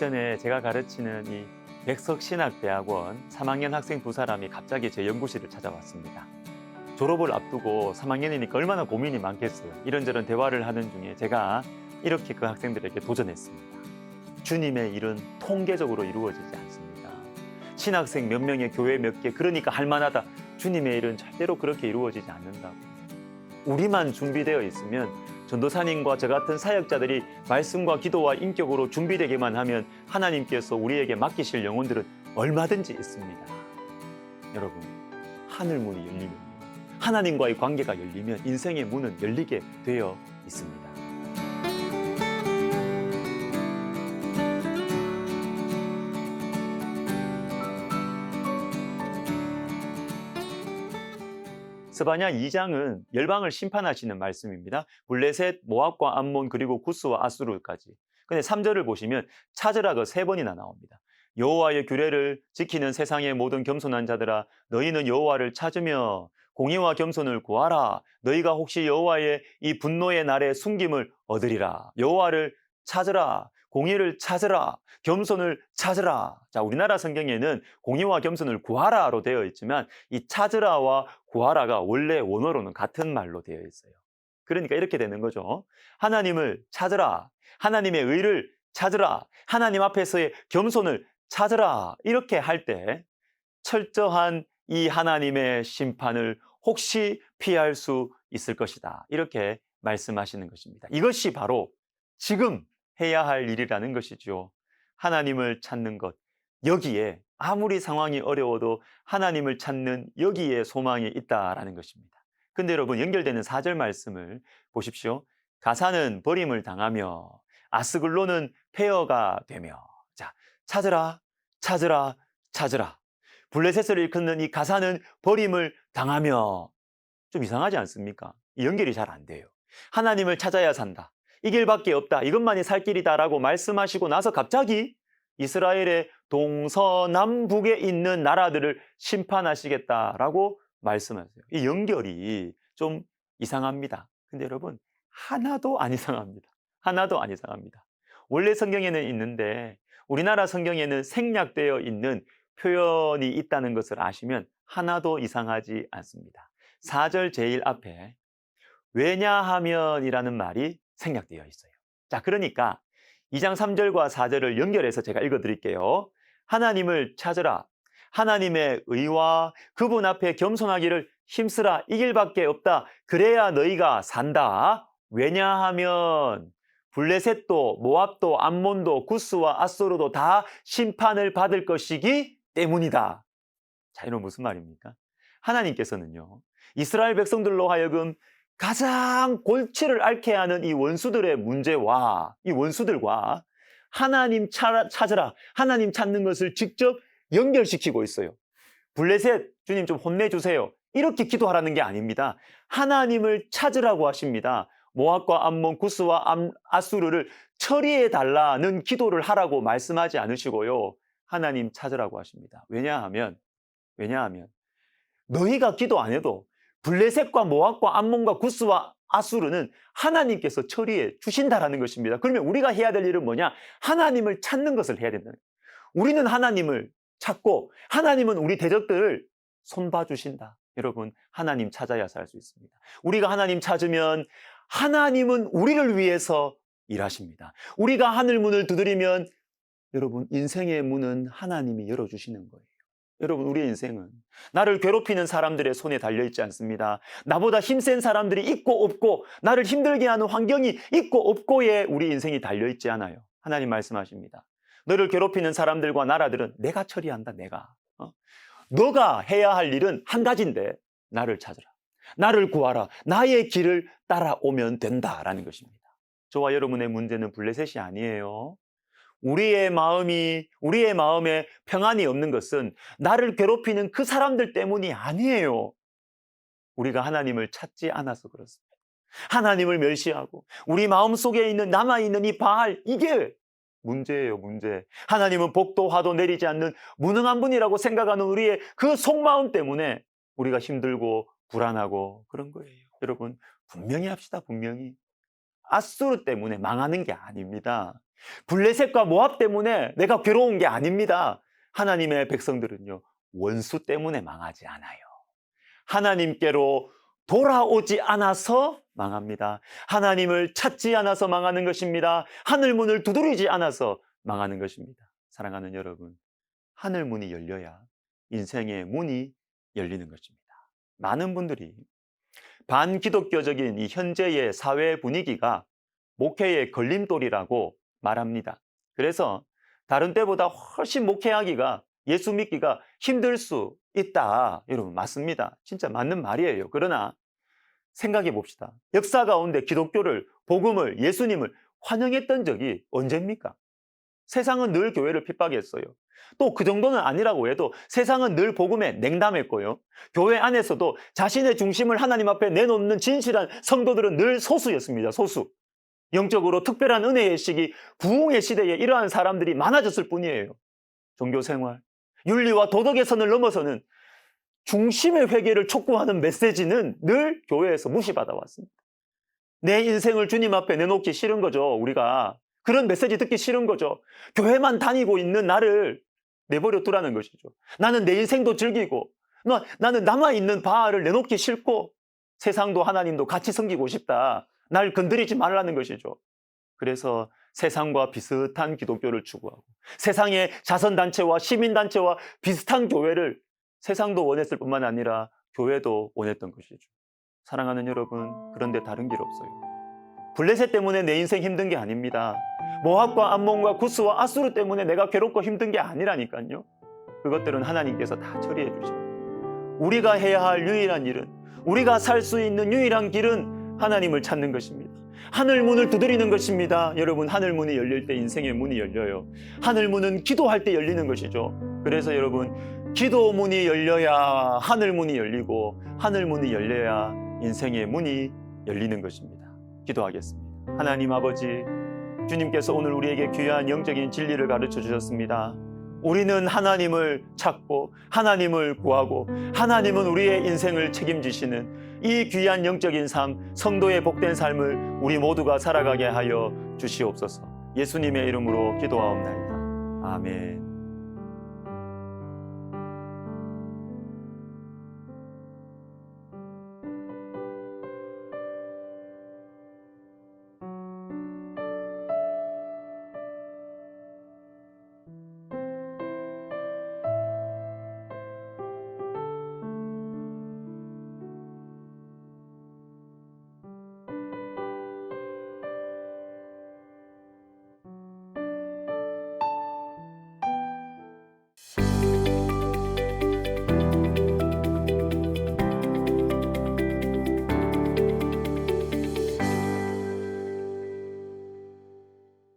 예전에 제가 가르치는 이 백석신학대학원 3학년 학생 두 사람이 갑자기 제 연구실을 찾아왔습니다. 졸업을 앞두고 3학년이니까 얼마나 고민이 많겠어요. 이런저런 대화를 하는 중에 제가 이렇게 그 학생들에게 도전했습니다. 주님의 일은 통계적으로 이루어지지 않습니다. 신학생 몇 명의 교회 몇 개, 그러니까 할 만하다. 주님의 일은 절대로 그렇게 이루어지지 않는다고. 우리만 준비되어 있으면 전도사님과 저 같은 사역자들이 말씀과 기도와 인격으로 준비되게만 하면 하나님께서 우리에게 맡기실 영혼들은 얼마든지 있습니다. 여러분, 하늘문이 열리면 하나님과의 관계가 열리면 인생의 문은 열리게 되어 있습니다. 스바냐 2장은 열방을 심판하시는 말씀입니다. 블레셋, 모압과 암몬 그리고 구스와 아수르까지. 근데 3절을 보시면 찾으라가 세 번이나 나옵니다. 여호와의 규례를 지키는 세상의 모든 겸손한 자들아 너희는 여호와를 찾으며 공의와 겸손을 구하라. 너희가 혹시 여호와의 이 분노의 날에 숨김을 얻으리라. 여호와를 찾으라. 공의를 찾으라. 겸손을 찾으라. 자, 우리나라 성경에는 공의와 겸손을 구하라로 되어 있지만 이 찾으라와 구하라가 원래 원어로는 같은 말로 되어 있어요. 그러니까 이렇게 되는 거죠. 하나님을 찾으라. 하나님의 의를 찾으라. 하나님 앞에서의 겸손을 찾으라. 이렇게 할 때 철저한 이 하나님의 심판을 혹시 피할 수 있을 것이다. 이렇게 말씀하시는 것입니다. 이것이 바로 지금 해야 할 일이라는 것이죠. 하나님을 찾는 것. 여기에 아무리 상황이 어려워도 하나님을 찾는 여기에 소망이 있다라는 것입니다. 근데 여러분 연결되는 4절 말씀을 보십시오. 가사는 버림을 당하며 아스글로는 폐허가 되며 자 찾으라 찾으라 찾으라 블레셋을 일컫는 이 가사는 버림을 당하며 좀 이상하지 않습니까? 이 연결이 잘 안 돼요. 하나님을 찾아야 산다. 이 길밖에 없다. 이것만이 살 길이다라고 말씀하시고 나서 갑자기 이스라엘의 동서남북에 있는 나라들을 심판하시겠다라고 말씀하세요. 이 연결이 좀 이상합니다. 근데 여러분, 하나도 안 이상합니다. 하나도 안 이상합니다. 원래 성경에는 있는데 우리나라 성경에는 생략되어 있는 표현이 있다는 것을 아시면 하나도 이상하지 않습니다. 4절 제일 앞에 왜냐하면이라는 말이 생략되어 있어요. 자, 그러니까 2장 3절과 4절을 연결해서 제가 읽어 드릴게요. 하나님을 찾으라. 하나님의 의와 그분 앞에 겸손하기를 힘쓰라. 이 길밖에 없다. 그래야 너희가 산다. 왜냐하면 블레셋도 모압도 암몬도 구스와 아소르도 다 심판을 받을 것이기 때문이다. 자, 이런 무슨 말입니까? 하나님께서는요. 이스라엘 백성들로 하여금 가장 골치를 앓게 하는 이 원수들의 문제와 이 원수들과 하나님 찾으라, 하나님 찾는 것을 직접 연결시키고 있어요. 블레셋, 주님 좀 혼내주세요. 이렇게 기도하라는 게 아닙니다. 하나님을 찾으라고 하십니다. 모압과 암몬, 구스와 암, 아수르를 처리해 달라는 기도를 하라고 말씀하지 않으시고요. 하나님 찾으라고 하십니다. 왜냐하면, 왜냐하면, 너희가 기도 안 해도 블레셋과 모압과 암몬과 구스와 아수르는 하나님께서 처리해 주신다라는 것입니다. 그러면 우리가 해야 될 일은 뭐냐? 하나님을 찾는 것을 해야 된다는 거예요. 우리는 하나님을 찾고 하나님은 우리 대적들을 손봐 주신다. 여러분, 하나님 찾아야 살 수 있습니다. 우리가 하나님 찾으면 하나님은 우리를 위해서 일하십니다. 우리가 하늘 문을 두드리면 여러분, 인생의 문은 하나님이 열어 주시는 거예요. 여러분, 우리의 인생은 나를 괴롭히는 사람들의 손에 달려있지 않습니다. 나보다 힘센 사람들이 있고 없고, 나를 힘들게 하는 환경이 있고 없고에 우리 인생이 달려있지 않아요. 하나님 말씀하십니다. 너를 괴롭히는 사람들과 나라들은 내가 처리한다, 내가. 어? 너가 해야 할 일은 한 가지인데, 나를 찾으라. 나를 구하라. 나의 길을 따라오면 된다라는 것입니다. 저와 여러분의 문제는 블레셋이 아니에요. 우리의 마음이, 우리의 마음에 평안이 없는 것은 나를 괴롭히는 그 사람들 때문이 아니에요. 우리가 하나님을 찾지 않아서 그렇습니다. 하나님을 멸시하고 우리 마음 속에 있는 남아있는 이 바알, 이게 문제예요, 문제. 하나님은 복도 화도 내리지 않는 무능한 분이라고 생각하는 우리의 그 속마음 때문에 우리가 힘들고 불안하고 그런 거예요. 여러분, 분명히 합시다, 분명히. 아수르 때문에 망하는 게 아닙니다. 블레셋과 모압 때문에 내가 괴로운 게 아닙니다. 하나님의 백성들은요, 원수 때문에 망하지 않아요. 하나님께로 돌아오지 않아서 망합니다. 하나님을 찾지 않아서 망하는 것입니다. 하늘 문을 두드리지 않아서 망하는 것입니다. 사랑하는 여러분, 하늘 문이 열려야 인생의 문이 열리는 것입니다. 많은 분들이 반기독교적인 이 현재의 사회 분위기가 목회의 걸림돌이라고 말합니다. 그래서 다른 때보다 훨씬 목회하기가 예수 믿기가 힘들 수 있다. 여러분, 맞습니다. 진짜 맞는 말이에요. 그러나 생각해 봅시다. 역사 가운데 기독교를, 복음을, 예수님을 환영했던 적이 언제입니까? 세상은 늘 교회를 핍박했어요. 또 그 정도는 아니라고 해도 세상은 늘 복음에 냉담했고요. 교회 안에서도 자신의 중심을 하나님 앞에 내놓는 진실한 성도들은 늘 소수였습니다. 소수. 영적으로 특별한 은혜의 시기, 부흥의 시대에 이러한 사람들이 많아졌을 뿐이에요. 종교 생활, 윤리와 도덕의 선을 넘어서는 중심의 회개를 촉구하는 메시지는 늘 교회에서 무시받아 왔습니다. 내 인생을 주님 앞에 내놓기 싫은 거죠, 우리가. 그런 메시지 듣기 싫은 거죠. 교회만 다니고 있는 나를 내버려 두라는 것이죠. 나는 내 인생도 즐기고, 나, 나는 남아있는 바알을 내놓기 싫고, 세상도 하나님도 같이 섬기고 싶다. 날 건드리지 말라는 것이죠. 그래서 세상과 비슷한 기독교를 추구하고, 세상의 자선단체와 시민단체와 비슷한 교회를 세상도 원했을 뿐만 아니라 교회도 원했던 것이죠. 사랑하는 여러분, 그런데 다른 길 없어요. 블레셋 때문에 내 인생 힘든 게 아닙니다. 모압과 암몬과 구스와 아수르 때문에 내가 괴롭고 힘든 게 아니라니까요. 그것들은 하나님께서 다 처리해 주십니다. 우리가 해야 할 유일한 일은 우리가 살 수 있는 유일한 길은 하나님을 찾는 것입니다. 하늘 문을 두드리는 것입니다. 여러분, 하늘 문이 열릴 때 인생의 문이 열려요. 하늘 문은 기도할 때 열리는 것이죠. 그래서 여러분, 기도 문이 열려야 하늘 문이 열리고 하늘 문이 열려야 인생의 문이 열리는 것입니다. 기도하겠습니다. 하나님 아버지, 주님께서 오늘 우리에게 귀한 영적인 진리를 가르쳐 주셨습니다. 우리는 하나님을 찾고 하나님을 구하고 하나님은 우리의 인생을 책임지시는 이 귀한 영적인 삶, 성도의 복된 삶을 우리 모두가 살아가게 하여 주시옵소서. 예수님의 이름으로 기도하옵나이다. 아멘.